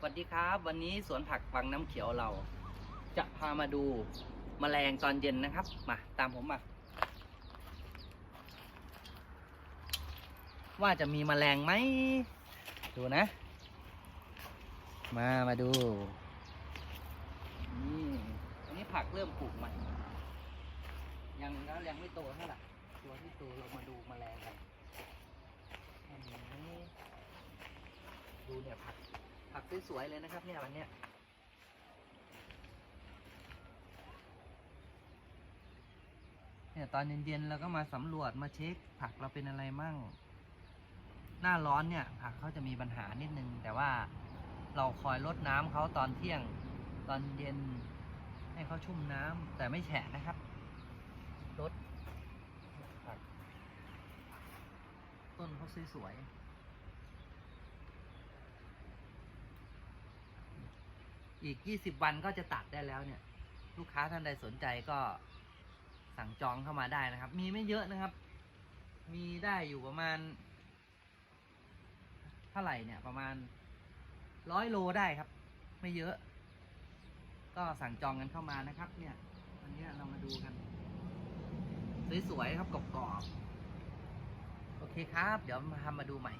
สวัสดีครับ วันนี้สวนผักวังน้ำเขียวเรา จะพามาดูแมลงตอนเย็นนะครับ มาตามผมมา ว่าจะมีแมลงไหม ดูนะ มามาดูนี่อันนี้ผักเริ่มปลูกใหม่ยังแล้วยังไม่โตเท่าไหร่ตัวที่โตเรามาดูแมลงกันอันนี้ดูเนี่ยผัก ผักสวยๆเลยนะครับ เนี่ยวันเนี้ยเนี่ยตอนเย็นๆเราก็มาสำรวจมาเช็ค ผักเราเป็นอะไรมั่ง หน้าร้อนเนี่ย ผักเขาจะมีปัญหานิดนึง แต่ว่าเราคอยลดน้ำเขาตอนเที่ยงตอนเย็นให้เขาชุ่มน้ำแต่ไม่แฉะนะครับลดผักต้นเขาสวยๆ อีก 20 วันก็จะตัดได้แล้วเนี่ย ลูกค้าท่านใดสนใจก็สั่งจองเข้ามาได้นะครับ มีไม่เยอะนะครับ มีได้อยู่ประมาณ เท่าไหร่เนี่ยประมาณร้อยโลได้ครับ ไม่เยอะ ก็สั่งจองกันเข้ามานะครับ เนี่ยวันนี้เรามาดูกัน สวยๆครับกรอบๆโอเคครับ เดี๋ยวมาทำมาดูใหม่